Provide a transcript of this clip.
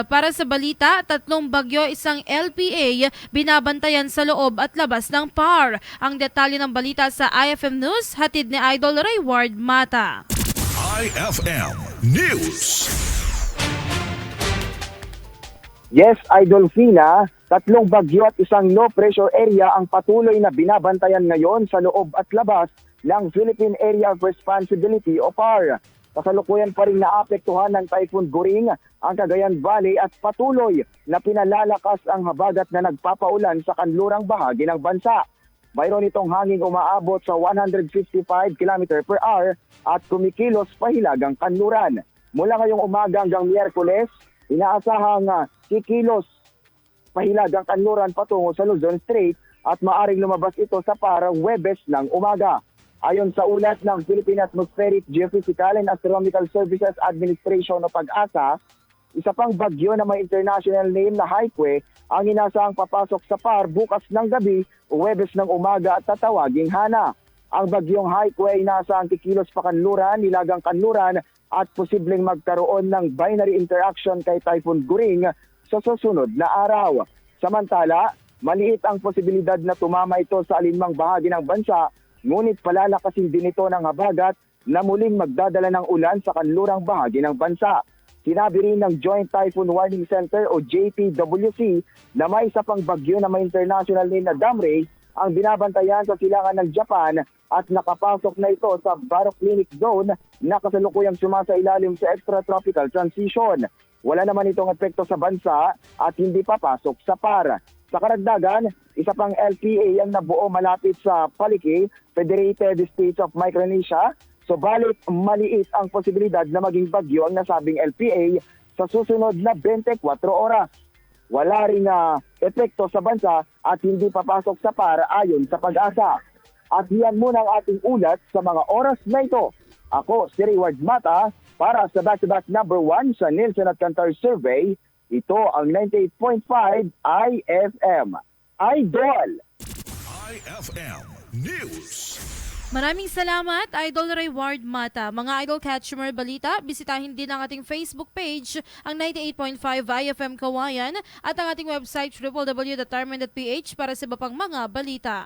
Para sa balita, tatlong bagyo, isang LPA binabantayan sa loob at labas ng PAR. Ang detalye ng balita sa IFM News, hatid ni Idol Ray Ward Mata. IFM News. Yes, Idol Fina, tatlong bagyo at isang low pressure area ang patuloy na binabantayan ngayon sa loob at labas ng Philippine Area of Responsibility o PAR. Kasalukuyan pa rin naapektuhan ng Typhoon Goring ang Cagayan Valley at patuloy na pinalalakas ang habagat na nagpapaulan sa kanlurang bahagi ng bansa. Mayroon itong hanging umaabot sa 155 km per hour at kumikilos pahilagang kanluran. Mula ngayong umaga hanggang Miyerkules, inaasahang ah, kikilos pahilagang kanluran patungo sa Luzon Strait at maaring lumabas ito sa parang Webes ng umaga. Ayon sa ulat ng Philippine Atmospheric Geophysical and Astronomical Services Administration o PAG-ASA, isa pang bagyo na may international name na Haikwe ang inasahang papasok sa PAR bukas ng gabi o Webes ng umaga at tatawaging Hana. Ang bagyong Haikwe ay inaasahang kikilos pa kanluran, nilagang kanluran at posibleng magkaroon ng binary interaction kay Typhoon Guring sa susunod na araw. Samantala, maliit ang posibilidad na tumama ito sa alinmang bahagi ng bansa, ngunit palalakasin din ito ng habagat na muling magdadala ng ulan sa kanlurang bahagi ng bansa. Sinabi rin ng Joint Typhoon Warning Center o JTWC na may isa pang bagyo na may international name na Damre ang binabantayan sa silangan ng Japan at nakapasok na ito sa Baroclinic Zone na kasalukuyang sumasailalim sa extratropical transition. Wala naman itong epekto sa bansa at hindi papasok sa PAR. Sa karagdagan, isa pang LPA ang nabuo malapit sa Paliki, Federated States of Micronesia. Subalit maliit ang posibilidad na maging bagyo ang nasabing LPA sa susunod na 24 oras. Wala ring ah, epekto sa bansa at hindi papasok sa PAR ayon sa pag-asa. At yan muna ang ating ulat sa mga oras na ito. Ako, si Reward Mata, para sa back-to-back number one sa Nielsen at Kantar Survey, ito ang 98.5 IFM. Idol! IFM News. Maraming salamat, Idol Ray Ward Mata. Mga Idol Catcher Balita, bisitahin din ang ating Facebook page, ang 98.5 IFM Kawayan, at ang ating website www.tarman.ph para sa iba pang mga balita.